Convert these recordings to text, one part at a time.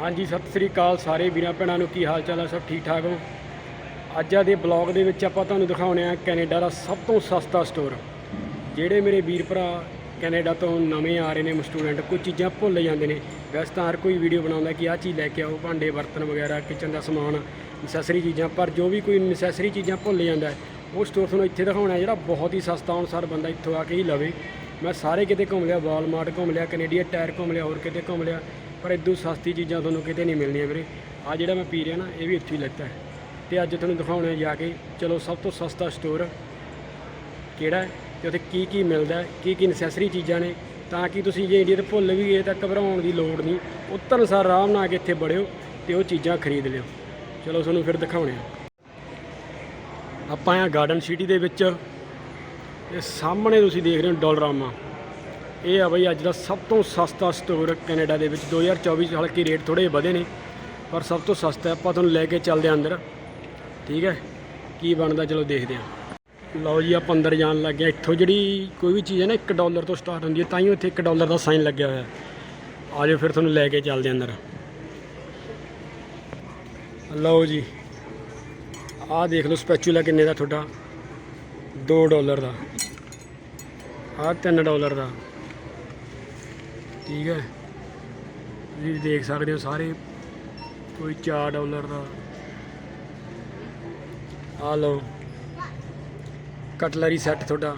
ਹਾਂਜੀ, ਸਤਿ ਸ੍ਰੀ ਅਕਾਲ ਸਾਰੇ ਵੀਰਾਂ ਭੈਣਾਂ ਨੂੰ, ਕੀ ਹਾਲ ਚਾਲ ਹੈ ਸਭ ਠੀਕ ਠਾਕ ਹੋ? ਅੱਜ ਦੇ ਬਲੌਗ ਦੇ ਵਿੱਚ ਆਪਾਂ ਤੁਹਾਨੂੰ ਦਿਖਾਉਣੇ ਆ ਕੈਨੇਡਾ ਦਾ ਸਭ ਤੋਂ ਸਸਤਾ ਸਟੋਰ। ਜਿਹੜੇ ਮੇਰੇ ਵੀਰ ਭਰਾ ਕੈਨੇਡਾ ਤੋਂ ਨਵੇਂ ਆ ਰਹੇ ਨੇ ਸਟੂਡੈਂਟ, ਕੁਝ ਚੀਜ਼ਾਂ ਭੁੱਲ ਜਾਂਦੇ ਨੇ। ਵੈਸੇ ਤਾਂ ਹਰ ਕੋਈ ਵੀਡੀਓ ਬਣਾਉਂਦਾ ਕਿ ਆਹ ਚੀਜ਼ ਲੈ ਕੇ ਆਓ, ਭਾਂਡੇ, ਬਰਤਨ ਵਗੈਰਾ, ਕਿਚਨ ਦਾ ਸਮਾਨ ਨਸੈਸਰੀ ਚੀਜ਼ਾਂ, ਪਰ ਜੋ ਵੀ ਕੋਈ ਨਸੈਸਰੀ ਚੀਜ਼ਾਂ ਭੁੱਲ ਜਾਂਦਾ ਉਹ ਸਟੋਰ ਤੁਹਾਨੂੰ ਇੱਥੇ ਦਿਖਾਉਣਾ ਜਿਹੜਾ ਬਹੁਤ ਹੀ ਸਸਤਾ ਅਨੁਸਾਰ ਬੰਦਾ ਇੱਥੋਂ ਆ ਕੇ ਹੀ ਲਵੇ। ਮੈਂ ਸਾਰੇ ਕਿਤੇ ਘੁੰਮ ਲਿਆ ਵਾਲਮਾਰਟ ਘੁੰਮ ਲਿਆ ਕੈਨੇਡੀਅਨ ਟਾਇਰ ਘੁੰਮ ਲਿਆ, ਹੋਰ ਕਿਤੇ ਘੁੰਮ ਲਿਆ। ਪਰ ਇਦੋਂ ਸਸਤੀ ਚੀਜ਼ਾਂ ਤੁਹਾਨੂੰ ਕਿਤੇ ਨਹੀਂ ਮਿਲਣੀਆਂ ਵੀਰੇ। ਆ ਜਿਹੜਾ ਮੈਂ ਪੀ ਰਿਹਾ ਨਾ, ਇਹ ਵੀ ਇੱਥੋਂ ਹੀ ਲੈਤਾ ਹੈ। ਤੇ ਅੱਜ ਤੁਹਾਨੂੰ ਦਿਖਾਉਣੇ ਹੈ ਜਾ ਕੇ, ਚਲੋ ਸਭ ਤੋਂ ਸਸਤਾ ਸਟੋਰ ਕਿਹੜਾ ਹੈ ਤੇ ਉੱਥੇ ਕੀ ਕੀ ਮਿਲਦਾ ਹੈ, ਕੀ ਕੀ ਨੈਸੈਸਰੀ ਚੀਜ਼ਾਂ ਨੇ, ਤਾਂ ਕਿ ਤੁਸੀਂ ਜੇ ਇੰਡੀਆ ਤੇ ਭੁੱਲ ਵੀ ਗਏ ਤਾਂ ਘਬਰਾਉਣ ਦੀ ਲੋੜ ਨਹੀਂ। ਉਤਰਨ ਸਾਰ ਆਰਾਮ ਨਾਲ ਆ ਕੇ ਇੱਥੇ ਬੜਿਓ ਤੇ ਉਹ ਚੀਜ਼ਾਂ ਖਰੀਦ ਲਿਓ। ਚਲੋ ਤੁਹਾਨੂੰ ਫਿਰ ਦਿਖਾਉਣੇ ਆ। ਆਪਾਂ ਆ ਗਾਰਡਨ ਸਿਟੀ ਦੇ ਵਿੱਚ, ਇਹ ਸਾਹਮਣੇ ਤੁਸੀਂ ਦੇਖ ਰਹੇ ਹੋ ਡੋਲਰਾਮਾ ਇਹ ਆ ਬਈ ਅੱਜ ਦਾ ਸਭ ਤੋਂ ਸਸਤਾ ਸਟੋਰ ਕੈਨੇਡਾ ਦੇ ਵਿੱਚ। 2024 ਚ ਹਾਲਾਂਕਿ ਰੇਟ ਥੋੜੇ ਵਧੇ ਨੇ, ਪਰ ਸਭ ਤੋਂ ਸਸਤਾ ਆਪਾਂ ਤੁਹਾਨੂੰ ਲੈ ਕੇ ਚੱਲਦੇ ਹਾਂ ਅੰਦਰ। ਠੀਕ ਹੈ? ਕੀ ਬਣਦਾ ਚਲੋ ਦੇਖਦੇ ਹਾਂ। ਲਓ ਜੀ, ਆਪਾਂ ਅੰਦਰ ਜਾਣ ਲੱਗ ਗਏ। ਇੱਥੋਂ ਜਿਹੜੀ ਕੋਈ ਵੀ ਚੀਜ਼ ਹੈ ਨਾ 1 ਡਾਲਰ ਤੋਂ ਸਟਾਰਟ ਹੁੰਦੀ ਹੈ, ਤਾਂ ਹੀ ਉੱਥੇ 1 ਡਾਲਰ ਦਾ ਸਾਈਨ ਲੱਗਿਆ ਹੋਇਆ। ਹੈ ਆ ਜਾਓ ਫਿਰ ਤੁਹਾਨੂੰ ਲੈ ਕੇ ਚੱਲਦੇ ਹਾਂ ਅੰਦਰ। ਲਓ ਜੀ, ਆਹ ਦੇਖ ਲਓ ਸਪੈਚੂਲਾ ਕਿੰਨੇ ਦਾ ਤੁਹਾਡਾ। 2 ਡਾਲਰ ਦਾ। ਆਹ 3 ਡਾਲਰ ਦਾ। ਠੀਕ ਹੈ। ਤੁਸੀਂ ਦੇਖ ਸਕਦੇ ਹੋ ਸਾਰੇ। ਕੋਈ 4 ਡਾਲਰ ਦਾ। ਆ ਲਓ। ਕਟਲਰੀ ਸੈੱਟ ਤੁਹਾਡਾ।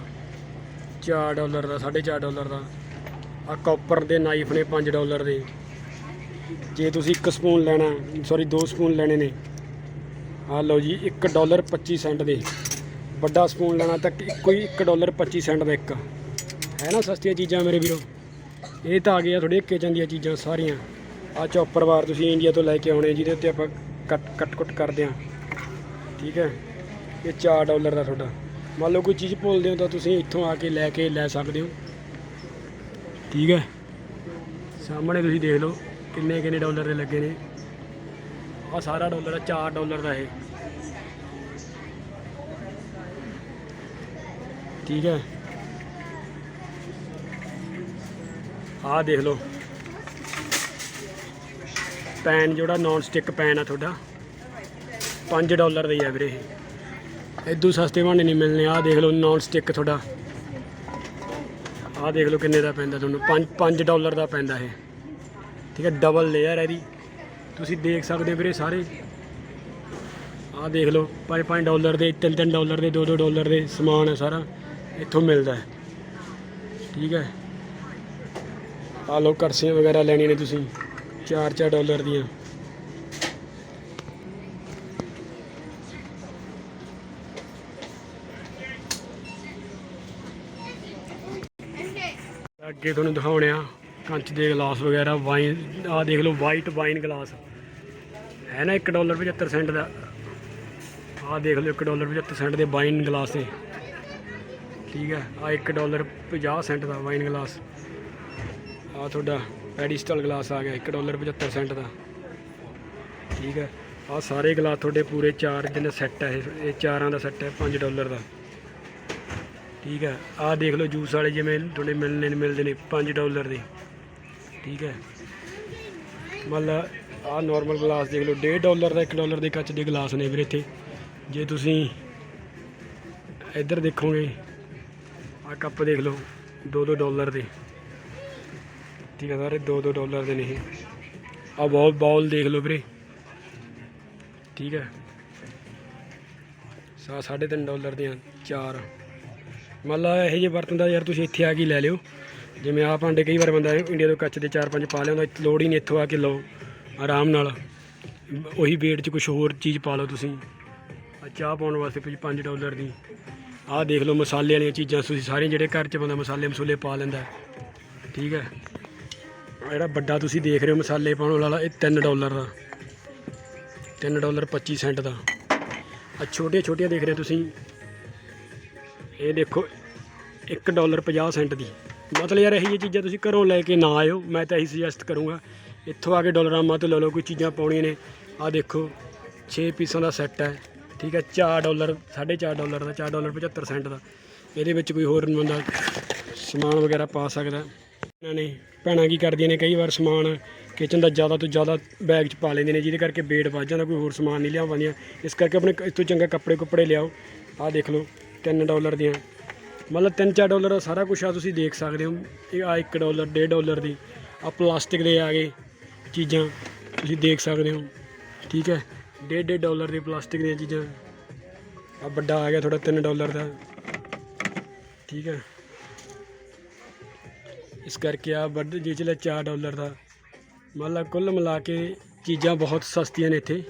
4 ਡਾਲਰ ਦਾ 4.5 ਡਾਲਰ ਦਾ। ਆ ਕਾਪਰ ਦੇ ਨਾਈਫ ਨੇ 5 ਡਾਲਰ ਦੇ। ਜੇ ਤੁਸੀਂ ਇੱਕ ਸਪੂਨ ਲੈਣਾ ਸੌਰੀ ਦੋ ਸਪੂਨ ਲੈਣੇ ਨੇ। ਆ ਲਓ ਜੀ 1 ਡਾਲਰ 25 ਸੈਂਟ ਦੇ। ਵੱਡਾ ਸਪੂਨ ਲੈਣਾ ਤਾਂ ਇੱਕੋ ਹੀ 1 ਡਾਲਰ 25 ਸੈਂਟ ਦਾ ਇੱਕ। ਹੈ ਨਾ ਸਸਤੀਆਂ ਚੀਜ਼ਾਂ ਮੇਰੇ ਵੀਰੋ? ਇਹ ਤਾਂ ਆ ਗਈਆਂ ਤੁਹਾਡੇ ਕਿਚਨ ਦੀਆਂ ਚੀਜ਼ਾਂ ਸਾਰੀਆਂ। ਆ ਚੌਪਰ ਵਾਰ ਤੁਸੀਂ ਇੰਡੀਆ ਤੋਂ ਲੈ ਕੇ ਆਉਣੇ, ਜਿਹਦੇ ਉੱਤੇ ਆਪਾਂ ਕੱਟ ਕੱਟ ਕੁੱਟ ਕਰਦੇ ਹਾਂ। ਠੀਕ ਹੈ? ਇਹ 4 ਡਾਲਰ ਦਾ ਤੁਹਾਡਾ। ਮੰਨ ਲਓ ਕੋਈ ਚੀਜ਼ ਭੁੱਲਦੇ ਹੋ ਤਾਂ ਤੁਸੀਂ ਇੱਥੋਂ ਆ ਕੇ ਲੈ ਕੇ ਲੈ ਸਕਦੇ ਹੋ। ਠੀਕ ਹੈ? ਸਾਹਮਣੇ ਤੁਸੀਂ ਦੇਖ ਲਓ, ਕਿੰਨੇ ਕਿੰਨੇ ਡਾਲਰ ਦੇ ਲੱਗੇ ਨੇ। ਆ ਸਾਰਾ ਡਾਲਰ ਆ 4 ਡਾਲਰ ਦਾ ਇਹ। ਠੀਕ ਹੈ? ਆਹ ਦੇਖ ਲਓ। ਪੈਨ ਜਿਹੜਾ ਨਾਨ ਸਟਿਕ ਪੈਨ ਆ ਤੁਹਾਡਾ 5 ਡਾਲਰ ਦਾ ਹੀ ਆ ਵੀਰੇ ਇਹ। ਇਦੋਂ ਸਸਤੇ ਭਾਂਡੇ ਨਹੀਂ ਮਿਲਨੇ ਆਹ ਦੇਖ ਲਓ ਨਾਨ ਸਟਿਕ ਤੁਹਾਡਾ। ਆਹ ਦੇਖ ਲਓ ਕਿੰਨੇ ਦਾ ਪੈਂਦਾ ਤੁਹਾਨੂੰ 5 5 ਡਾਲਰ ਦਾ ਪੈਂਦਾ ਇਹ। ਠੀਕ ਹੈ ਡਬਲ ਲੇਅਰ ਹੈ ਇਹਦੀ। ਤੁਸੀਂ ਦੇਖ ਸਕਦੇ ਹੋ ਵੀਰੇ ਸਾਰੇ। ਆਹ ਦੇਖ ਲਓ 5 5 ਡਾਲਰ ਦੇ 3 3 ਡਾਲਰ ਦੇ 2 2 ਡਾਲਰ ਦੇ ਸਮਾਨ ਹੈ ਸਾਰਾ। ਇੱਥੋਂ ਮਿਲਦਾ ਹੈ। ਠੀਕ ਹੈ। ਆ ਲਓ, ਕਰਸੀਆਂ ਵਗੈਰਾ ਲੈਣੀਆਂ ਨੇ ਤੁਸੀਂ। 4 4 ਡਾਲਰ ਦੀਆਂ। ਅੱਗੇ ਤੁਹਾਨੂੰ ਦਿਖਾਉਣੇ ਆ, ਕੰਚ ਦੇ ਗਲਾਸ ਵਗੈਰਾ, ਵਾਈਨ ਆਹ ਦੇਖ ਲਓ ਵਾਈਟ ਵਾਈਨ ਗਲਾਸ ਹੈ ਨਾ 1 ਡਾਲਰ 75 ਸੈਂਟ ਦਾ। ਆਹ ਦੇਖ ਲਓ 1 ਡਾਲਰ 75 ਸੈਂਟ ਦੇ ਵਾਈਨ ਗਲਾਸ ਤੇ ਠੀਕ ਹੈ, ਆ 1 ਡਾਲਰ 50 ਸੈਂਟ ਦਾ ਵਾਈਨ ਗਲਾਸ। ਆ ਤੁਹਾਡਾ ਪੈਡੀਸਟਲ ਗਲਾਸ ਆ ਗਿਆ 1 ਡਾਲਰ 75 ਸੈਂਟ ਦਾ। ਠੀਕ ਹੈ। ਆ ਸਾਰੇ ਗਲਾਸ ਤੁਹਾਡੇ ਪੂਰੇ ਚਾਰ ਜਿੰਨੇ ਸੈੱਟ ਹੈ, ਇਹ ਚਾਰਾਂ ਦਾ ਸੈੱਟ ਹੈ 5 ਡਾਲਰ ਦਾ। ਠੀਕ ਹੈ। ਆਹ ਦੇਖ ਲਓ ਜੂਸ ਵਾਲੇ ਜਿਵੇਂ ਤੁਹਾਡੇ ਮਿਲਣੇ ਮਿਲਦੇ ਨੇ 5 ਡਾਲਰ ਦੇ। ਠੀਕ ਹੈ। ਮਤਲਬ ਆਹ ਨਾਰਮਲ ਗਲਾਸ ਦੇਖ ਲਓ 1.5 ਡਾਲਰ ਦਾ 1 ਡਾਲਰ ਦੇ ਕੱਚ ਦੇ ਗਲਾਸ ਨੇ ਵੀਰੇ ਇੱਥੇ। ਜੇ ਤੁਸੀਂ ਇੱਧਰ ਦੇਖੋਗੇ, ਆਹ ਕੱਪ ਦੇਖ ਲਓ 2-2 ਡਾਲਰ ਦੇ। ਠੀਕ ਹੈ ਸਾਰੇ 2-2 ਡਾਲਰ ਦੇ ਨੇ ਇਹ। ਆਹ ਬਾਲ ਬਾਲ ਦੇਖ ਲਓ ਵੀਰੇ। ਠੀਕ ਹੈ। ਸਾ 3.5 ਡਾਲਰ ਦੀਆਂ ਚਾਰ। ਮੰਨ ਲਾ ਇਹੋ ਜਿਹੇ ਬਰਤਨ ਦਾ ਯਾਰ ਤੁਸੀਂ ਇੱਥੇ ਆ ਕੇ ਲੈ ਲਿਓ। ਜਿਵੇਂ ਆਹ ਭਾਂਡੇ ਕਈ ਵਾਰ ਬੰਦਾ ਇੰਡੀਆ ਤੋਂ ਕੱਚ ਦੇ ਚਾਰ ਪੰਜ ਪਾ ਲਿਆਉਂਦਾ ਲੋੜ ਹੀ ਨਹੀਂ ਇੱਥੋਂ ਆ ਕੇ ਲਓ, ਆਰਾਮ ਨਾਲ। ਉਹੀ ਵੇਟ 'ਚ ਕੁਝ ਹੋਰ ਚੀਜ਼ ਪਾ ਲਓ ਤੁਸੀਂ। ਆ ਚਾਹ ਪਾਉਣ ਵਾਸਤੇ ਕੁਝ 5 ਡਾਲਰ ਦੀ। ਆਹ ਦੇਖ ਲਓ ਮਸਾਲੇ ਵਾਲੀਆਂ ਚੀਜ਼ਾਂ, ਤੁਸੀਂ ਸਾਰੇ ਜਿਹੜੇ ਘਰ 'ਚ ਬੰਦਾ ਮਸਾਲੇ ਮਸੂਲੇ ਪਾ ਲੈਂਦਾ। ਠੀਕ ਹੈ। ਜਿਹੜਾ ਵੱਡਾ ਤੁਸੀਂ ਦੇਖ ਰਹੇ ਹੋ ਮਸਾਲੇ ਪਾਉਣ ਵਾਲਾ, ਇਹ 3 ਡਾਲਰ ਦਾ। 3 ਡਾਲਰ 25 ਸੈਂਟ ਦਾ। ਆ ਛੋਟੀਆਂ ਛੋਟੀਆਂ ਦੇਖ ਰਹੇ ਤੁਸੀਂ। ਇਹ ਦੇਖੋ 1 ਡਾਲਰ 50 ਸੈਂਟ ਦੀ। ਮਤਲਬ ਯਾਰ ਇਹੋ ਜਿਹੀਆਂ ਚੀਜ਼ਾਂ ਤੁਸੀਂ ਘਰੋਂ ਲੈ ਕੇ ਨਾ ਆਇਓ। ਮੈਂ ਤਾਂ ਇਹੀ ਸੁਜੈਸਟ ਕਰੂੰਗਾ, ਇੱਥੋਂ ਆ ਕੇ ਡਾਲਰਾਮਾ ਤੋਂ ਲੈ ਲਓ, ਕੋਈ ਚੀਜ਼ਾਂ ਪਾਉਣੀਆਂ ਨੇ। ਆ ਦੇਖੋ 6 ਪੀਸਾਂ ਦਾ ਸੈੱਟ ਹੈ, ਠੀਕ ਹੈ 4 ਡਾਲਰ 4.5 ਡਾਲਰ ਦਾ 4 ਡਾਲਰ 75 ਸੈਂਟ ਦਾ। ਇਹਦੇ ਵਿੱਚ ਕੋਈ ਹੋਰ ਬੰਦਾ ਸਮਾਨ ਵਗੈਰਾ ਪਾ ਸਕਦਾ। ਇਹਨਾਂ ਨੇ ਭੈਣਾਂ ਕੀ ਕਰਦੀਆਂ ਨੇ, ਕਈ ਵਾਰ ਸਮਾਨ ਕਿਚਨ ਦਾ ਜ਼ਿਆਦਾ ਤੋਂ ਜ਼ਿਆਦਾ ਬੈਗ 'ਚ ਪਾ ਲੈਂਦੇ ਨੇ, ਜਿਹਦੇ ਕਰਕੇ weight ਵੱਧ ਜਾਂਦਾ, ਕੋਈ ਹੋਰ ਸਮਾਨ ਨਹੀਂ ਲਿਆਉਂਦੀਆਂ। ਇਸ ਕਰਕੇ ਆਪਣੇ ਕ- ਇੱਥੋਂ ਚੰਗਾ ਕੱਪੜੇ ਕੁੱਪੜੇ ਲਿਆਓ। ਆਹ ਦੇਖ ਲਓ 3 ਡਾਲਰ ਦੀਆਂ। ਮਤਲਬ 3-4 ਡਾਲਰ ਦਾ ਸਾਰਾ ਕੁਝ ਆ, ਤੁਸੀਂ ਦੇਖ ਸਕਦੇ ਹੋ। ਇਹ ਆ 1 ਡਾਲਰ 1.5 ਡਾਲਰ ਦੀ। ਆ ਪਲਾਸਟਿਕ ਦੇ ਆ ਗਏ ਚੀਜ਼ਾਂ, ਤੁਸੀਂ ਦੇਖ ਸਕਦੇ ਹੋ। ਠੀਕ ਹੈ 1.5 ਡਾਲਰ ਦੀ ਪਲਾਸਟਿਕ ਦੀਆਂ ਚੀਜ਼ਾਂ। ਆ ਵੱਡਾ ਆ ਗਿਆ ਥੋੜਾ 3 ਡਾਲਰ ਦਾ। ਠੀਕ ਹੈ। ਇਸ ਕਰਕੇ ਆ ਵੱਡ ਜਿਚਲੇ 4 ਡਾਲਰ ਦਾ। ਮਤਲਬ ਕੁੱਲ ਮਿਲਾ ਕੇ ਚੀਜ਼ਾਂ ਬਹੁਤ ਸਸਤੀਆਂ ਨੇ ਇੱਥੇ।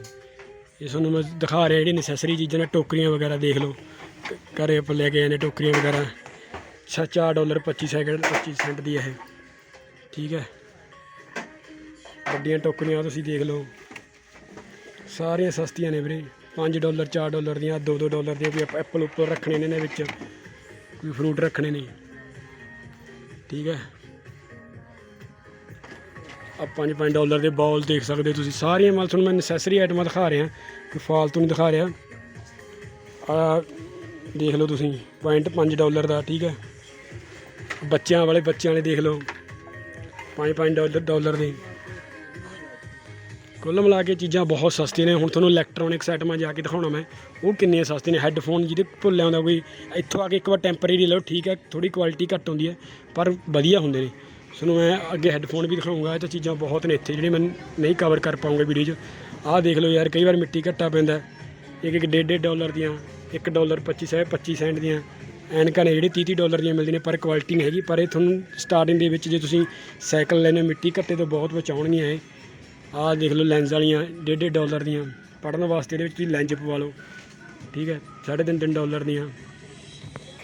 ਇਹ ਤੁਹਾਨੂੰ ਮੈਂ ਦਿਖਾ ਰਿਹਾ ਜਿਹੜੀ ਨੈਸੈਸਰੀ ਚੀਜ਼ਾਂ ਨੇ, ਟੋਕਰੀਆਂ ਵਗੈਰਾ ਦੇਖ ਲਓ। ਕ- ਘਰੇ ਆਪਾਂ ਲੈ ਕੇ ਆਏ ਨੇ ਟੋਕਰੀਆਂ ਵਗੈਰਾ। ਛ 4 ਡਾਲਰ 25 ਸੈਕਿੰਡ 25 ਸੈਂਟ ਦੀ ਇਹ। ਠੀਕ ਹੈ। ਵੱਡੀਆਂ ਟੋਕਰੀਆਂ ਤੁਸੀਂ ਦੇਖ ਲਓ। ਸਾਰੀਆਂ ਸਸਤੀਆਂ ਨੇ ਵੀਰੇ। 5 ਡਾਲਰ 4 ਡਾਲਰ ਦੀਆਂ 2-2 ਡਾਲਰ ਦੀਆਂ ਵੀ ਐਪਲ ਉੱਪਰ ਰੱਖਣੇ ਨੇ ਇਹਨਾਂ ਵਿੱਚ। ਕੋਈ ਫਰੂਟ ਰੱਖਣੇ ਨੇ। ਠੀਕ ਹੈ। ਆ 5-5 ਡਾਲਰ ਦੇ ਬਾਲ ਦੇਖ ਸਕਦੇ ਹੋ ਤੁਸੀਂ। ਸਾਰੀਆਂ ਮਤਲਬ ਤੁਹਾਨੂੰ ਮੈਂ ਨੈਸੈਸਰੀ ਆਈਟਮਾਂ ਦਿਖਾ ਰਿਹਾ, ਕੋਈ ਫਾਲਤੂ ਨਹੀਂ ਦਿਖਾ ਰਿਹਾ। ਆ ਦੇਖ ਲਓ ਤੁਸੀਂ ਪੁਆਇੰਟ 5 ਡਾਲਰ ਦਾ, ਠੀਕ ਹੈ। ਬੱਚਿਆਂ ਵਾਲੇ ਬੱਚਿਆਂ ਵਾਲੇ ਦੇਖ ਲਓ 5-5 ਡਾਲਰ ਡਾਲਰ ਦੇ। ਕੁੱਲ ਮਿਲਾ ਕੇ ਚੀਜ਼ਾਂ ਬਹੁਤ ਸਸਤੀਆਂ ਨੇ। ਹੁਣ ਤੁਹਾਨੂੰ ਇਲੈਕਟ੍ਰੋਨਿਕਸ ਆਈਟਮਾਂ ਜਾ ਕੇ ਦਿਖਾਉਣਾ ਮੈਂ। ਉਹ ਕਿੰਨੀਆਂ ਸਸਤੀਆਂ ਨੇ। ਹੈੱਡਫੋਨ ਜਿਹਦੇ ਭੁੱਲਿਆ ਹੁੰਦਾ ਕੋਈ। ਇੱਥੋਂ ਆ ਕੇ ਇੱਕ ਵਾਰ ਟੈਂਪਰੇਰੀ ਲਓ, ਠੀਕ ਹੈ। ਥੋੜੀ ਕੁਆਲਿਟੀ ਘੱਟ ਹੁੰਦੀ ਹੈ, ਪਰ ਵਧੀਆ ਹੁੰਦੇ ਨੇ। ਤੁਹਾਨੂੰ ਮੈਂ ਅੱਗੇ ਹੈੱਡਫੋਨ ਵੀ ਦਿਖਾਉਂਗਾ ਇਹ ਤਾਂ ਚੀਜ਼ਾਂ ਬਹੁਤ ਨੇ ਇੱਥੇ ਜਿਹੜੇ ਮੈਂ ਨਹੀਂ ਕਵਰ ਕਰ ਪਾਉਂਗਾ ਵੀਡੀਓ 'ਚ। ਆਹ ਦੇਖ ਲਓ ਯਾਰ, ਕਈ ਵਾਰ ਮਿੱਟੀ ਘੱਟਾ ਪੈਂਦਾ ਇੱਕ ਇੱਕ ਡੇਢ ਡੇਢ ਡਾਲਰ ਦੀਆਂ 1 ਡਾਲਰ 25 ਸੈ 25 ਸੈਂਟ ਦੀਆਂ। ਐਨਕਾਂ ਨੇ ਜਿਹੜੀ 30 30 ਡਾਲਰ ਦੀਆਂ ਮਿਲਦੀਆਂ ਨੇ, ਪਰ ਕੁਆਲਿਟੀ ਨਹੀਂ ਹੈਗੀ। ਪਰ ਇਹ ਤੁਹਾਨੂੰ ਸਟਾਰਟਿੰਗ ਦੇ ਵਿੱਚ ਜੇ ਤੁਸੀਂ ਸਾਈਕਲ ਲੈਣੇ ਮਿੱਟੀ ਘੱਟੇ ਤੋਂ ਬਹੁਤ ਬਚਾਉਣਗੀਆਂ ਇਹ। ਆਹ ਦੇਖ ਲਓ ਲੈਂਸ ਵਾਲੀਆਂ, ਡੇਢ ਡੇਢ ਡਾਲਰ ਦੀਆਂ। ਪੜਨ ਵਾਸਤੇ ਇਹਦੇ ਵਿੱਚ ਤੁਸੀਂ ਲੈਂਜ ਪਵਾ ਲਓ। ਠੀਕ ਹੈ, ਸਾਢੇ ਤਿੰਨ ਤਿੰਨ ਡਾਲਰ ਦੀਆਂ।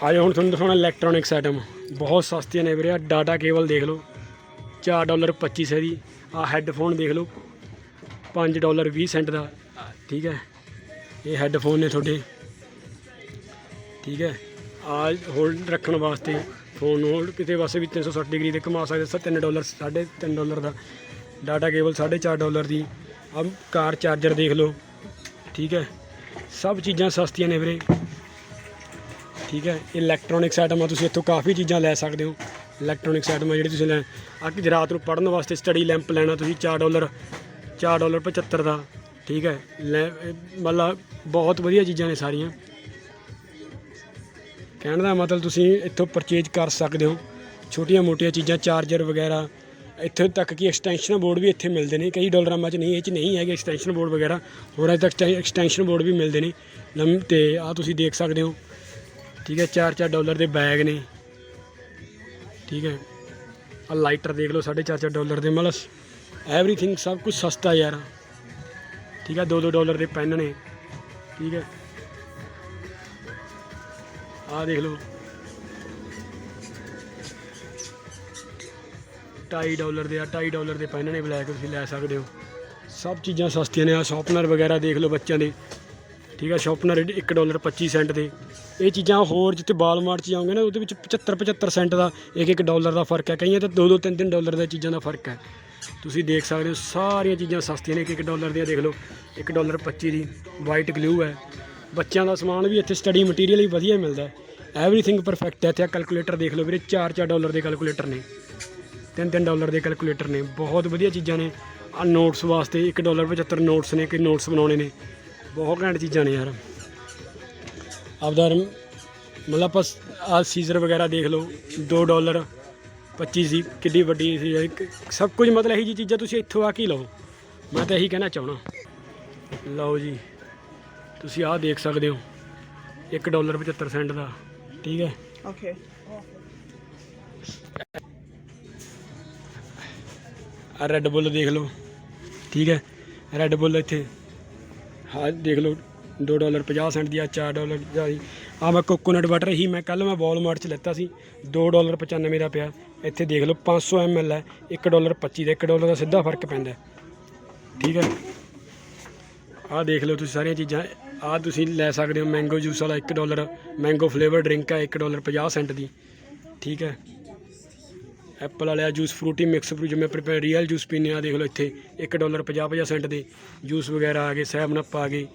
ਆਜੋ ਹੁਣ ਤੁਹਾਨੂੰ ਦਿਖਾਉਣਾ ਇਲੈਕਟ੍ਰੋਨਿਕਸ ਆਈਟਮ ਬਹੁਤ ਸਸਤੀਆਂ ਨੇ ਵੀਰੇ ਡਾਟਾ ਕੇਬਲ ਦੇਖ ਲਓ। 4 ਡਾਲਰ 25 ਸੈ ਦੀ ਆ ਹੈੱਡਫੋਨ ਦੇਖ ਲਓ। 5 ਡਾਲਰ 20 ਸੈਂਟ ਦਾ, ਠੀਕ ਹੈ। ਇਹ ਹੈੱਡਫੋਨ ਨੇ ਤੁਹਾਡੇ। ਠੀਕ ਹੈ। ਆ ਹੋਲਡ ਰੱਖਣ ਵਾਸਤੇ ਫੋਨ ਹੋਲਡ ਕਿਤੇ ਵਾਸਤੇ ਵੀ 360 ਡਿਗਰੀ ਤੇ ਘੁਮਾ ਸਕਦੇ ਸਰ 3 ਡਾਲਰ 3.5 ਡਾਲਰ ਦਾ ਡਾਟਾ ਕੇਬਲ 4.5 ਡਾਲਰ ਦੀ। ਆ ਕਾਰ ਚਾਰਜਰ ਦੇਖ ਲਓ। ਠੀਕ ਹੈ। ਸਭ ਚੀਜ਼ਾਂ ਸਸਤੀਆਂ ਨੇ ਵੀਰੇ। ਠੀਕ ਹੈ ਇਲੈਕਟ੍ਰੋਨਿਕਸ ਆਈਟਮਾਂ ਤੁਸੀਂ ਇੱਥੋਂ ਕਾਫੀ ਚੀਜ਼ਾਂ ਲੈ ਸਕਦੇ ਹੋ। ਇਲੈਕਟ੍ਰੋਨਿਕਸ ਆਈਟਮਾਂ ਜਿਹੜੀ ਤੁਸੀਂ ਲੈ ਆ ਕਿ ਰਾਤ ਨੂੰ ਪੜਨ ਵਾਸਤੇ ਸਟੱਡੀ ਲੈਂਪ ਲੈਣਾ ਤੁਸੀਂ 4 ਡਾਲਰ 4 ਡਾਲਰ 75 ਦਾ, ਠੀਕ ਹੈ। ਲੈ ਮਤਲਬ ਬਹੁਤ ਵਧੀਆ ਚੀਜ਼ਾਂ ਨੇ ਸਾਰੀਆਂ। ਕਹਿਣ ਦਾ ਮਤਲਬ ਤੁਸੀਂ ਇੱਥੋਂ ਪਰਚੇਜ ਕਰ ਸਕਦੇ ਹੋ। ਛੋਟੀਆਂ ਮੋਟੀਆਂ ਚੀਜ਼ਾਂ ਚਾਰਜਰ ਵਗੈਰਾ। ਇੱਥੇ ਤੱਕ ਕਿ ਐਕਸਟੈਂਸ਼ਨ ਬੋਰਡ ਵੀ ਇੱਥੇ ਮਿਲਦੇ ਨੇ। ਕਈ ਡਾਲਰਾਂ ਚ ਨਹੀਂ, ਇਹ ਚ ਨਹੀਂ ਹੈਗੇ ਐਕਸਟੈਂਸ਼ਨ ਬੋਰਡ ਵਗੈਰਾ। ਹੋਰ ਅਜੇ ਤੱਕ ਐਕਸਟੈਂਸ਼ਨ ਬੋਰਡ ਵੀ ਮਿਲਦੇ ਨੇ। ਲੰਮ ਤੇ ਆ ਤੁਸੀਂ ਦੇਖ ਸਕਦੇ ਹੋ। ਠੀਕ ਹੈ 4-4 ਡਾਲਰ ਦੇ ਬੈਗ ਨੇ। ਠੀਕ ਹੈ ਆ ਲਾਈਟਰ ਦੇਖ ਲਓ 4.5 ਡਾਲਰ ਦੇ ਮਤਲਬ ਐਵਰੀਥਿੰਗ ਸਭ ਕੁਝ ਸਸਤਾ ਯਾਰ। ਠੀਕ ਹੈ 2-2 ਡਾਲਰ ਦੇ ਪੈਨ ਨੇ। ਠੀਕ ਹੈ ਆ ਦੇਖ ਲਓ। 2.5 ਡਾਲਰ ਦੇ ਆ 2.5 ਡਾਲਰ ਦੇ ਪੈਨ ਨੇ ਬਲੈਕ ਤੁਸੀਂ ਲੈ ਸਕਦੇ ਹੋ। ਸਭ ਚੀਜ਼ਾਂ ਸਸਤੀਆਂ ਨੇ ਆ ਸ਼ਾਰਪਨਰ ਵਗੈਰਾ ਦੇਖ ਲਓ ਬੱਚਿਆਂ ਦੇ। ਠੀਕ ਹੈ ਸ਼ਾਰਪਨਰ 1 ਡਾਲਰ 25 ਸੈਂਟ ਦੇ। ਇਹ ਚੀਜ਼ਾਂ ਹੋਰ ਜਿੱਥੇ ਵਾਲਮਾਰਟ 'ਚ ਜਾਓਗੇ ਨਾ, ਉਹਦੇ ਵਿੱਚ 75 75 ਸੈਂਟ ਦਾ 1 1 ਡਾਲਰ ਦਾ ਫ਼ਰਕ ਹੈ। ਕਈਆਂ ਤਾਂ 2 2 3 3 ਡਾਲਰ ਦੀਆਂ ਚੀਜ਼ਾਂ ਦਾ ਫ਼ਰਕ ਹੈ। ਤੁਸੀਂ ਦੇਖ ਸਕਦੇ ਹੋ, ਸਾਰੀਆਂ ਚੀਜ਼ਾਂ ਸਸਤੀਆਂ ਨੇ 1 1 ਡਾਲਰ ਦੀਆਂ ਦੇਖ ਲਓ 1 ਡਾਲਰ 25 ਦੀ ਵਾਈਟ ਗਲੂ ਹੈ। ਬੱਚਿਆਂ ਦਾ ਸਮਾਨ ਵੀ ਇੱਥੇ ਸਟੱਡੀ ਮਟੀਰੀਅਲ ਵੀ ਵਧੀਆ ਮਿਲਦਾ ਐਵਰੀਥਿੰਗ ਪਰਫੈਕਟ ਹੈ। ਇੱਥੇ ਕੈਲਕੂਲੇਟਰ ਦੇਖ ਲਓ ਵੀਰੇ 4 4 ਡਾਲਰ ਦੇ ਕੈਲਕੂਲੇਟਰ ਨੇ। 3 3 ਡਾਲਰ ਦੇ ਕੈਲਕੂਲੇਟਰ ਨੇ। ਬਹੁਤ ਵਧੀਆ ਚੀਜ਼ਾਂ ਨੇ। ਆ ਨੋਟਸ ਵਾਸਤੇ 1 ਡਾਲਰ 75 ਨੋਟਸ ਨੇ ਕਿ ਨੋਟਸ ਬਣਾਉਣੇ ਨੇ। ਬਹੁਤ ਘੈਂਟ ਚੀਜ਼ਾਂ ਨੇ ਯਾਰ। ਆਪਦਾ ਰਮ- ਮਤਲਬ ਆਪਾਂ ਆ ਸੀਜ਼ਰ ਵਗੈਰਾ ਦੇਖ ਲਓ 2 ਡਾਲਰ 25 ਸੀ ਕਿੱਡੀ ਵੱਡੀ ਸੀ ਇੱਕ- ਸਭ ਕੁਝ ਮਤਲਬ ਇਹੀ ਜੀ ਚੀਜ਼ਾਂ ਤੁਸੀਂ ਇੱਥੋਂ ਆ ਕੇ ਹੀ ਲਓ। ਮੈਂ ਤਾਂ ਇਹੀ ਕਹਿਣਾ ਚਾਹਣਾ ਲਓ ਜੀ ਤੁਸੀਂ ਆਹ ਦੇਖ ਸਕਦੇ ਹੋ 1 ਡਾਲਰ 75 ਸੈਂਟ ਦਾ ਠੀਕ ਹੈ? Okay. ਆ ਰੈੱਡ ਬੁੱਲ ਦੇਖ ਲਓ ਠੀਕ ਹੈ? ਰੈੱਡ ਬੁੱਲ ਇੱਥੇ ਹਾਂ ਦੇਖ ਲਓ 2 ਡਾਲਰ 50 ਸੈਂਟ ਦੀ ਆ 4 ਡਾਲਰ ਦੀ ਆ ਮੈਂ ਕੋਕੋਨਟ ਵਾਟਰ ਹੀ ਮੈਂ ਕੱਲ ਮੈਂ ਵਾਲਮਾਰਟ 'ਚ ਲੈਤਾ ਸੀ। 2 ਡਾਲਰ 95 ਦਾ ਪਿਆ। ਇੱਥੇ ਦੇਖ ਲਓ 500 ml ਹੈ। 1 ਡਾਲਰ 25 ਦਾ 1 ਡਾਲਰ ਦਾ ਸਿੱਧਾ ਫ਼ਰਕ ਪੈਂਦਾ ਠੀਕ ਹੈ। ਆਹ ਦੇਖ ਲਓ ਤੁਸੀਂ ਸਾਰੀਆਂ ਚੀਜ਼ਾਂ। ਆਹ ਤੁਸੀਂ ਲੈ ਸਕਦੇ ਹੋ ਮੈਂਗੋ ਜੂਸ ਵਾਲਾ 1 ਡਾਲਰ ਮੈਂਗੋ ਫਲੇਵਰ ਡਰਿੰਕ ਹੈ 1 ਡਾਲਰ 50 ਸੈਂਟ ਦੀ। ਠੀਕ ਹੈ। ਐਪਲ ਵਾਲਿਆ ਜੂਸ ਫਰੂਟੀ ਮਿਕਸ ਫਰੂ ਜਿਵੇਂ ਆਪਣੇ ਰੀਅਲ ਜੂਸ ਪੀਂਦੇ ਆ ਦੇਖ ਲਓ ਇੱਥੇ। 1 ਡਾਲਰ 50 50 ਸੈਂਟ ਦੇ। ਜੂਸ ਵਗੈਰਾ ਆ ਗਏ ਸੈਵਨ ਅਪ ਆ ਗਏ।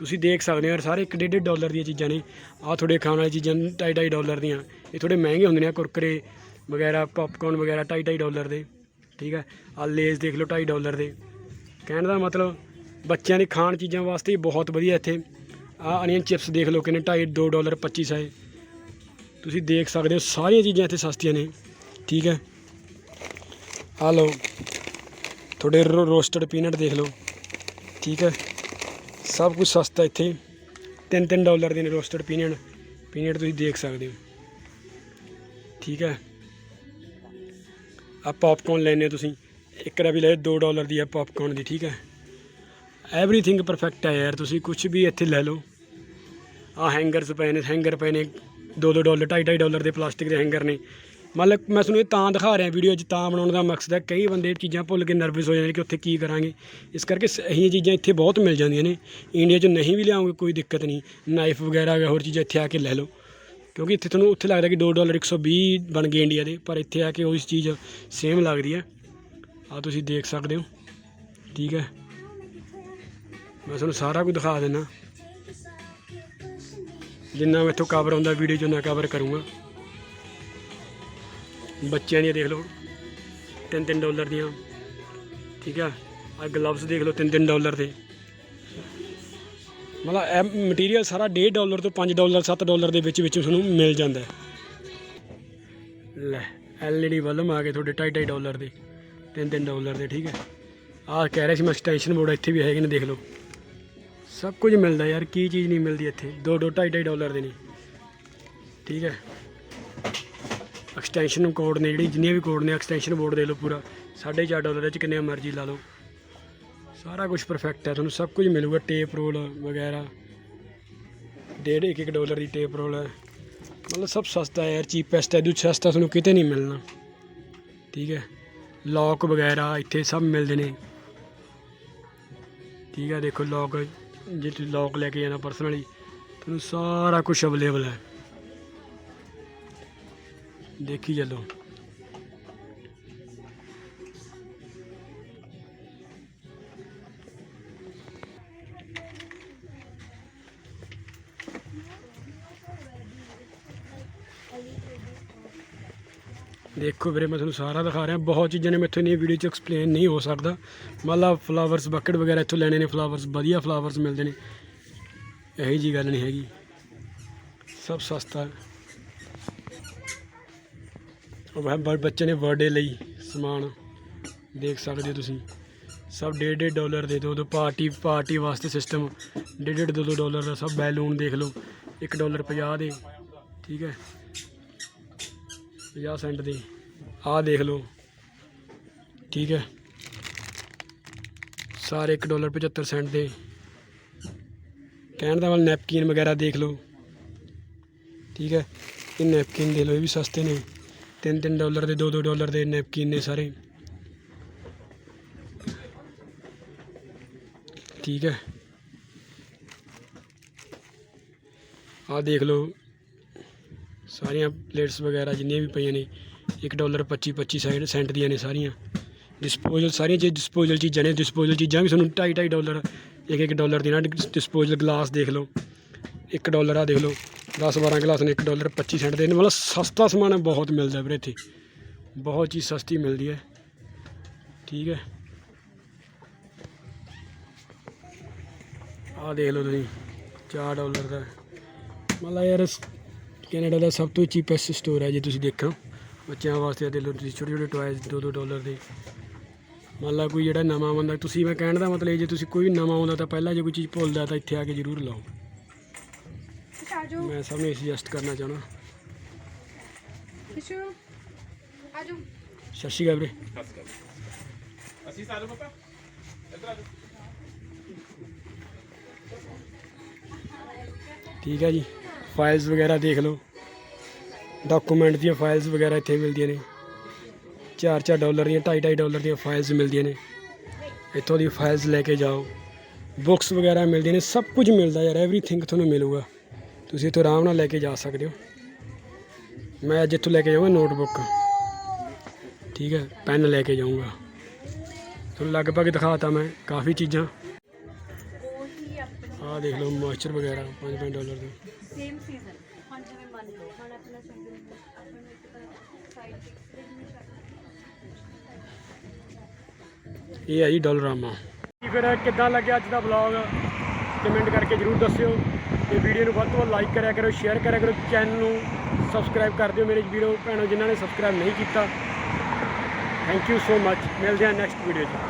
ਤੁਸੀਂ ਦੇਖ ਸਕਦੇ ਹੋ ਯਾਰ, ਸਾਰੇ 1 ਡੇਢ ਡਾਲਰ ਦੀਆਂ ਚੀਜ਼ਾਂ ਨੇ। ਆਹ ਤੁਹਾਡੇ ਖਾਣ ਵਾਲੀ ਚੀਜ਼ਾਂ 2.5 2.5 ਡਾਲਰ ਦੀਆਂ। ਇਹ ਥੋੜੇ ਮਹਿੰਗੇ ਹੁੰਦੇ ਨੇ ਕੁਰਕਰੇ ਵਗੈਰਾ ਪੌਪਕਾਰਨ ਵਗੈਰਾ 2.5 2.5 ਡਾਲਰ ਦੇ। ਠੀਕ ਹੈ? ਆ ਲੇਜ਼ ਦੇਖ ਲਓ 2.5 ਡਾਲਰ ਦੇ। ਕਹਿਣ ਦਾ ਮਤਲਬ ਬੱਚਿਆਂ ਦੀ ਖਾਣ ਚੀਜ਼ਾਂ ਵਾਸਤੇ ਬਹੁਤ ਵਧੀਆ ਇੱਥੇ। ਆ ਅਨੀਅਨ ਚਿਪਸ ਦੇਖ ਲਓ ਕਿੰਨੇ 2.5 2 ਡਾਲਰ 25 ਹੈ। ਤੁਸੀਂ ਦੇਖ ਸਕਦੇ ਹੋ, ਸਾਰੀਆਂ ਚੀਜ਼ਾਂ ਇੱਥੇ ਸਸਤੀਆਂ ਨੇ। ਠੀਕ ਹੈ? ਆ ਲਓ, ਤੁਹਾਡੇ ਰੋਸਟਡ ਪੀਨਟ ਦੇਖ ਲਓ। ਠੀਕ ਹੈ? ਸਭ ਕੁਝ ਸਸਤਾ ਇੱਥੇ। 3-3 ਡਾਲਰ ਦੇ ਨੇ ਰੋਸਟਡ ਪੀਨਟ। ਪੀਨਟ ਤੁਸੀਂ ਦੇਖ ਸਕਦੇ ਹੋ। ਠੀਕ ਹੈ। ਆ ਪੌਪਕੌਰਨ ਲੈਣੇ ਤੁਸੀਂ। ਇੱਕ ਦਾ ਲੈ 2 ਡਾਲਰ ਦੀ ਹੈ ਪੌਪਕੌਰਨ ਦੀ, ਠੀਕ ਹੈ। ਐਵਰੀਥਿੰਗ ਪਰਫੈਕਟ ਹੈ ਯਾਰ, ਤੁਸੀਂ ਕੁਝ ਵੀ ਇੱਥੇ ਲੈ ਲਓ। ਆ ਹੈਂਗਰਸ ਪਏ ਨੇ ਹੈਂਗਰ ਪਏ ਨੇ। 2-2 ਡਾਲਰ 2.5 ਡਾਲਰ ਦੇ ਪਲਾਸਟਿਕ ਦੇ ਹੈਂਗਰ ਨੇ। ਮਤਲਬ ਮੈਂ ਤੁਹਾਨੂੰ ਇਹ ਤਾਂ ਦਿਖਾ ਰਿਹਾ ਵੀਡੀਓ 'ਚ, ਤਾਂ ਬਣਾਉਣ ਦਾ ਮਕਸਦ ਹੈ, ਕਈ ਬੰਦੇ ਚੀਜ਼ਾਂ ਭੁੱਲ ਕੇ ਨਰਵਸ ਹੋ ਜਾਂਦੇ ਕਿ ਉੱਥੇ ਕੀ ਕਰਾਂਗੇ। ਇਸ ਕਰਕੇ ਸ- ਚੀਜ਼ਾਂ ਇੱਥੇ ਬਹੁਤ ਮਿਲ ਜਾਂਦੀਆਂ ਨੇ। ਇੰਡੀਆ 'ਚ ਨਹੀਂ ਵੀ ਲਿਆਉਂਗੇ, ਕੋਈ ਦਿੱਕਤ ਨਹੀਂ। ਨਾਈਫ ਵਗੈਰਾ ਜਾਂ ਹੋਰ ਚੀਜ਼ਾਂ ਇੱਥੇ ਆ ਕੇ ਲੈ ਲਓ। ਕਿਉਂਕਿ ਇੱਥੇ ਤੁਹਾਨੂੰ ਉੱਥੇ ਲੱਗਦਾ ਕਿ 2 ਡਾਲਰ 120 ਬਣ ਗਏ ਇੰਡੀਆ ਦੇ, ਪਰ ਇੱਥੇ ਆ ਕੇ ਉਸ ਚੀਜ਼ ਸੇਮ ਲੱਗਦੀ ਹੈ। ਆ ਤੁਸੀਂ ਦੇਖ ਸਕਦੇ ਹੋ। ਠੀਕ ਹੈ। ਮੈਂ ਤੁਹਾਨੂੰ ਸਾਰਾ ਕੁਝ ਦਿਖਾ ਦਿੰਦਾ। ਜਿੰਨਾ ਮੈਥੋਂ ਕਵਰ ਹੁੰਦਾ ਵੀਡੀਓ 'ਚ ਉਹਨਾਂ ਕਵਰ ਕਰੂੰਗਾ। ਬੱਚਿਆਂ ਦੀਆਂ ਦੇਖ ਲਓ। 3-3 ਡਾਲਰ ਦੀਆਂ। ਠੀਕ ਆ? ਆ ਗਲਵਸ ਦੇਖ ਲਓ 3-3 ਡਾਲਰ ਦੇ। ਮਤਲਬ ਇਹ ਮਟੀਰੀਅਲ ਸਾਰਾ 1.5 ਡਾਲਰ ਤੋਂ 5 ਡਾਲਰ 7 ਡਾਲਰ ਦੇ ਵਿੱਚ ਵਿੱਚ ਤੁਹਾਨੂੰ ਮਿਲ ਜਾਂਦਾ ਹੈ। ਲੈ ਐਲਈਡੀ ਬਲਬ ਆ ਗਏ ਤੁਹਾਡੇ 2.5 ਡਾਲਰ ਦੇ। 3-3 ਡਾਲਰ ਦੇ, ਠੀਕ ਹੈ? ਆਹ ਕਹਿ ਰਿਹਾ ਸੀ ਮੈਂ ਐਕਸਟੈਂਸ਼ਨ ਬੋਰਡ ਇੱਥੇ ਵੀ ਹੈਗੇ ਨੇ, ਦੇਖ ਲਓ। ਸਭ ਕੁਝ ਮਿਲਦਾ ਯਾਰ, ਕੀ ਚੀਜ਼ ਨਹੀਂ ਮਿਲਦੀ ਇੱਥੇ? 2 2 2.5 ਡਾਲਰ ਦੇ ਨੇ। ਠੀਕ ਹੈ? ਐਕਸਟੈਂਸ਼ਨ ਕੋਡ ਨੇ, ਜਿਹੜੀ ਜਿੰਨੀਆਂ ਵੀ ਕੋਡ ਨੇ ਐਕਸਟੈਂਸ਼ਨ ਬੋਰਡ ਦੇ ਲਓ ਪੂਰਾ। 4.5 ਡਾਲਰ ਵਿੱਚ ਕਿੰਨੇ ਮਰਜ਼ੀ ਲਾ ਲਓ। ਸਾਰਾ ਕੁਝ ਪਰਫੈਕਟ ਹੈ, ਤੁਹਾਨੂੰ ਸਭ ਕੁਝ ਮਿਲੂਗਾ ਟੇਪ ਰੋਲ ਵਗੈਰਾ। ਡੇਢ ਇੱਕ ਇੱਕ ਡਾਲਰ ਦੀ ਟੇਪ ਰੋਲ ਹੈ। ਮਤਲਬ ਸਭ ਸਸਤਾ ਹੈ ਯਾਰ ਚੀਪੈਸਟ ਹੈ, ਦੂ ਸਸਤਾ ਤੁਹਾਨੂੰ ਕਿਤੇ ਨਹੀਂ ਮਿਲਣਾ। ਠੀਕ ਹੈ? ਲੌਕ ਵਗੈਰਾ ਇੱਥੇ ਸਭ ਮਿਲਦੇ ਨੇ। ਠੀਕ ਹੈ, ਦੇਖੋ ਲੌਕ ਜੇ ਤੁਸੀਂ ਲੌਕ ਲੈ ਕੇ ਜਾਣਾ ਪਰਸਨਲੀ ਤੁਹਾਨੂੰ ਸਾਰਾ ਕੁਝ ਅਵੇਲੇਬਲ ਹੈ। ਦੇਖੀ ਚੱਲੋ। ਦੇਖੋ ਵੀਰੇ, ਮੈਂ ਤੁਹਾਨੂੰ ਸਾਰਾ ਦਿਖਾ ਰਿਹਾ। ਬਹੁਤ ਚੀਜ਼ਾਂ ਨੇ ਮੈਥੋਂ ਨਹੀਂ ਵੀਡੀਓ 'ਚ ਐਕਸਪਲੇਨ ਨਹੀਂ ਹੋ ਸਕਦਾ। ਮਤਲਬ ਫਲਾਵਰਸ ਬਕਟ ਵਗੈਰਾ ਇੱਥੋਂ ਲੈਣੇ ਨੇ ਫਲਾਵਰਸ ਵਧੀਆ ਫਲਾਵਰਸ ਮਿਲਦੇ ਨੇ। ਇਹੀ ਜੀ ਗੱਲ ਨਹੀਂ ਹੈਗੀ। ਸਭ ਸਸਤਾ। ਮੈਂ ਬੱਚੇ ਨੇ ਬਰਥਡੇ ਲਈ ਸਮਾਨ ਦੇਖ ਸਕਦੇ ਹੋ ਤੁਸੀਂ। ਸਭ ਡੇਢ ਡੇਢ ਡਾਲਰ ਦੇ ਦੋ ਦੋ ਪਾਰਟੀ ਪਾਰਟੀ ਵਾਸਤੇ ਸਿਸਟਮ ਡੇਢ ਡੇਢ ਦੋ ਦੋ ਡਾਲਰ ਦਾ ਸਭ ਬੈਲੂਨ ਦੇਖ ਲਓ 1 ਡਾਲਰ 50 ਦੇ, ਠੀਕ ਹੈ। 50 ਸੈਂਟ ਦੇ, ਆਹ ਦੇਖ ਲਓ, ਠੀਕ ਹੈ। ਸਾਰੇ 1 ਡਾਲਰ 75 ਸੈਂਟ ਦੇ। ਕਹਿਣ ਦਾ ਮਤਲਬ ਨੈਪਕਿਨ ਵਗੈਰਾ ਦੇਖ ਲਓ, ਠੀਕ ਹੈ। ਇਹ ਨੈਪਕਿਨ ਦੇ ਲਓ, ਇਹ ਵੀ ਸਸਤੇ ਨੇ। 3-3 ਡਾਲਰ ਦੇ 2-2 ਡਾਲਰ ਦੇ ਨੈਪਕਿਨ ਨੇ ਸਾਰੇ। ਠੀਕ ਹੈ। ਆਹ ਦੇਖ ਲਓ। ਸਾਰੀਆਂ ਪਲੇਟਸ ਵਗੈਰਾ ਜਿੰਨੀਆਂ ਵੀ ਪਈਆਂ ਨੇ 1 ਡਾਲਰ 25 25 ਸੈਂਟ ਸੈਂਟ ਦੀਆਂ ਨੇ ਸਾਰੀਆਂ। ਡਿਸਪੋਜ਼ਲ ਸਾਰੀਆਂ ਚੀਜ਼ ਡਿਸਪੋਜ਼ਲ ਚੀਜ਼ਾਂ ਨੇ ਡਿਸਪੋਜ਼ਲ ਚੀਜ਼ਾਂ ਵੀ ਤੁਹਾਨੂੰ 2.5 2.5 ਡਾਲਰ 1 1 ਡਾਲਰ ਦੀ ਨਾ ਡਿਸਪੋਜ਼ਲ ਗਲਾਸ ਦੇਖ ਲਓ। 1 ਡਾਲਰ ਆ ਦੇਖ ਲਓ। 10 12 ਗਲਾਸ ਨੇ 1 ਡਾਲਰ 25 ਸੈਂਟ ਦੇ ਮਤਲਬ ਸਸਤਾ ਸਮਾਨ ਬਹੁਤ ਮਿਲਦਾ ਵੀਰੇ ਇੱਥੇ। ਬਹੁਤ ਚੀਜ਼ ਸਸਤੀ ਮਿਲਦੀ ਹੈ। ਠੀਕ ਹੈ। ਆਹ ਦੇਖ ਲਓ ਤੁਸੀਂ 4 ਡਾਲਰ ਦਾ। ਮਤਲਬ ਯਾਰ, ਕੈਨੇਡਾ ਦਾ ਸਭ ਤੋਂ ਚੀਪੈਸਟ ਸਟੋਰ ਹੈ ਜੇ ਤੁਸੀਂ ਦੇਖੋ। ਬੱਚਿਆਂ ਵਾਸਤੇ ਆਹ ਦੇਖ ਲਓ ਤੁਸੀਂ ਛੋਟੇ ਛੋਟੇ ਟੋਇਜ਼ 2-2 ਡਾਲਰ ਦੇ। ਮੰਨ ਲਾ ਕੋਈ ਜਿਹੜਾ ਨਵਾਂ ਬੰਦਾ, ਤੁਸੀਂ ਮੈਂ ਕਹਿਣ ਦਾ ਮਤਲਬ ਜੇ ਤੁਸੀਂ ਕੋਈ ਵੀ ਨਵਾਂ ਆਉਂਦਾ ਤਾਂ ਪਹਿਲਾਂ ਜੇ ਕੋਈ ਚੀਜ਼ ਭੁੱਲਦਾ ਤਾਂ ਇੱਥੇ ਆ ਕੇ ਜ਼ਰੂਰ ਲਓ। ਆਜੋ। ਮੈਂ ਸਭ ਨੂੰ ਸੁਜੈਸਟ ਕਰਨਾ ਚਾਹਣਾ ਕਿਸ਼ੂ ਆਜੋ। ਸਤਿ ਸ਼੍ਰੀ ਅਕਾਲ ਵੀਰੇ। ਅਸੀਂ ਸਾਰੇ ਪਾਪਾ ਇੱਧਰ ਆ ਜਾਓ। ਠੀਕ ਹੈ ਜੀ। ਫਾਈਲਸ ਵਗੈਰਾ ਦੇਖ ਲਓ। ਡਾਕੂਮੈਂਟ ਦੀਆਂ ਫਾਈਲਸ ਵਗੈਰਾ ਇੱਥੇ ਮਿਲਦੀਆਂ ਨੇ। 4-4 ਡਾਲਰ ਦੀਆਂ 2.5 ਡਾਲਰ ਦੀਆਂ ਫਾਈਲਸ ਮਿਲਦੀਆਂ ਨੇ। ਇੱਥੋਂ ਦੀ ਫਾਈਲਸ ਲੈ ਕੇ ਜਾਓ। ਬੁੱਕਸ ਵਗੈਰਾ ਮਿਲਦੀਆਂ ਨੇ। ਸਭ ਕੁਝ ਮਿਲਦਾ ਯਾਰ। ਐਵਰੀਥਿੰਗ ਤੁਹਾਨੂੰ ਮਿਲੂਗਾ। ਤੁਸੀਂ ਇੱਥੋਂ ਆਰਾਮ ਨਾਲ ਲੈ ਕੇ ਜਾ ਸਕਦੇ ਹੋ। ਮੈਂ ਅੱਜ ਇੱਥੋਂ ਲੈ ਕੇ ਜਾਵਾਂਗਾ ਨੋਟਬੁੱਕ। ਠੀਕ ਹੈ ਪੈਨ ਲੈ ਕੇ ਜਾਊਂਗਾ। ਤੁਹਾਨੂੰ ਲਗਭਗ ਦਿਖਾਤਾ ਮੈਂ ਕਾਫੀ ਚੀਜ਼ਾਂ। ਆਹ ਦੇਖ ਲਓ ਮੋਇਸਚਰ ਵਗੈਰਾ 5 ਡਾਲਰ ਦੇ। ਸੇਮ ਸੀਜ਼ਨ ਹੁਣ ਜਿਵੇਂ ਮੰਨ ਲਓ ਹੁਣ ਆਪਣਾ ਸੀਜ਼ਨ ਆਪਾਂ ਨੂੰ ਇੱਕ ਤਾਂ ਸਾਈਡ ਤੇ ਇਹ ਹੈ ਜੀ ਡੋਲਰਾਮਾ। ਫਿਰ ਕਿੱਦਾਂ ਲੱਗਿਆ ਅੱਜ ਦਾ ਵਲੌਗ ਕਮੈਂਟ ਕਰਕੇ ਜਰੂਰ ਦੱਸਿਓ। ਤੇ ਵੀਡੀਓ ਨੂੰ ਵੱਧ ਤੋਂ ਵੱਧ ਲਾਈਕ ਕਰਿਆ ਕਰੋ ਸ਼ੇਅਰ ਕਰਿਆ ਕਰੋ ਚੈਨਲ ਨੂੰ ਸਬਸਕ੍ਰਾਈਬ ਕਰ ਦਿਓ ਮੇਰੇ ਵੀਰੋ, ਭੈਣੋ, ਜਿਨ੍ਹਾਂ ਨੇ ਸਬਸਕ੍ਰਾਈਬ ਨਹੀਂ ਕੀਤਾ। ਥੈਂਕ ਯੂ ਸੋ ਮੱਚ ਮਿਲਦੇ ਹਾਂ ਨੈਕਸਟ ਵੀਡੀਓ 'ਚ।